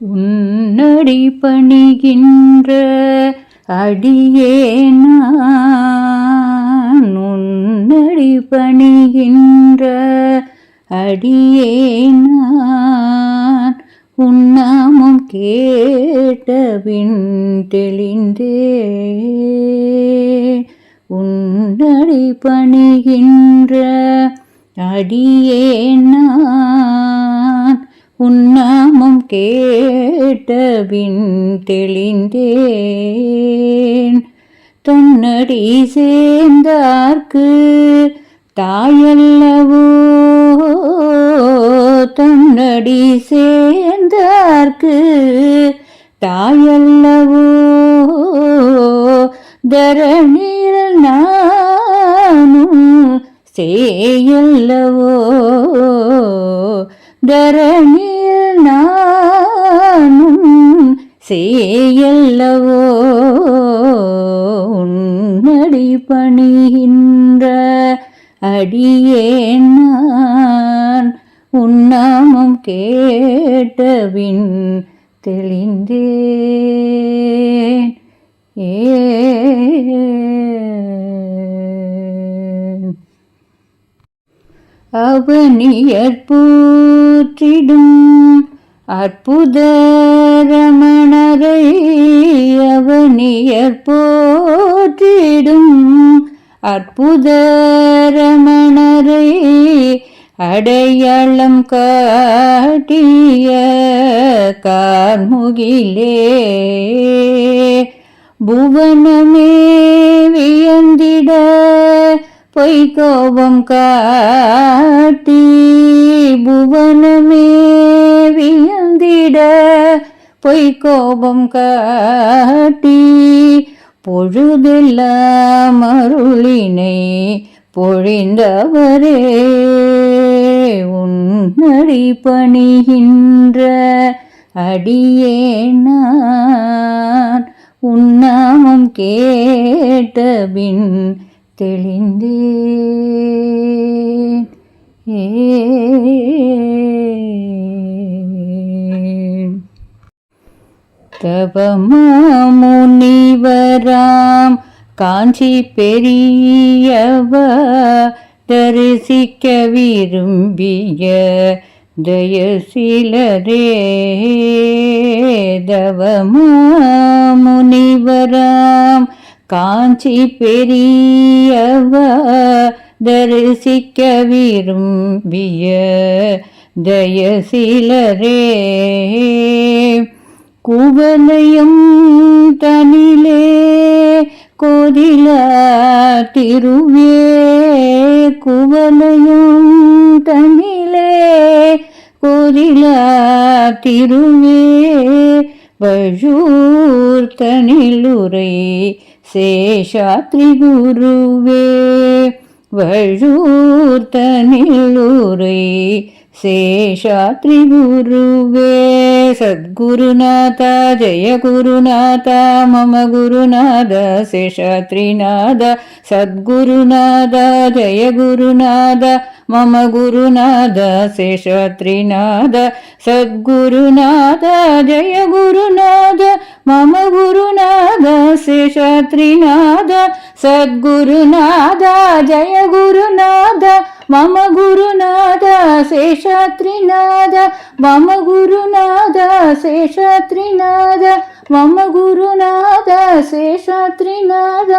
உன்னடி பணிகின்ற அடியேனான் உன்னடி பணிகின்ற அடியேனான் உன்னாமம் கேட்டபின் தெளிந்தே உன்னடி பணிகின்ற அடியேனான் உன்னாமம் கேட்டபின் தெளிந்தேன். தொன்னடி சேர்ந்தார்க்கு தாயல்லவோ? தொன்னடி சேர்ந்தார்க்கு தாயல்லவோ? தரணியில் நானும் சேயல்லவோ? தரணியில் செய்யல்லவோ உன்னடி பணிகின்ற அடியேன் நான். உன்னாமம் கேட்டவின் தெளிந்தேன். ஏ. அவனியற் பூற்றிடும் அற்புத ரமணரை அவனியற் போற்றிடும் அற்புத ரமணரை அடையாளம் காட்டிய கார்முகிலே. புவனமே வியந்திட பொய்கோபம் காட்டி பொய்கோபம் காட்டி பொழுதெல்லாம் அருளினை பொழிந்தவரே உன்னடி பணிகின்ற அடியேனான் உன்னாமம் கேட்டபின் தெளிந்தே ஏ தவமுனிவராம் காஞ்சி பெரியவ தரிசிக்க விரும்பிய ஜெயசீலரே தவமுனிவராம் காஞ்சி பெரியவ தரிசிக்க விரும்பிய ஜெயசீலரே குவலயம் தனிலே கோதில திருவே குவலயம் தனிலே கோதில திருவே வழூர் தனிலுரை சேஷாத்ரி குருவே வழூர் தனிலுரை சேஷாத்ரி குருவே सद्गुरुनाथ जय गुरुनाथ मम गुरुनाद शेत्रि सद्गुरुनाद जय गुरुनाद मम गुरुनाद शेत्रि सद्गुरुनाद जय गुरुनाद मम गुरुनाद शेत्रि సద్గురునాథ జయ గురునాథ మమ గురునాథ శేషాత్రినాథ మమ గురునాథ శేషాత్రినాథ మమ గురునాథ శేషాత్రినాథ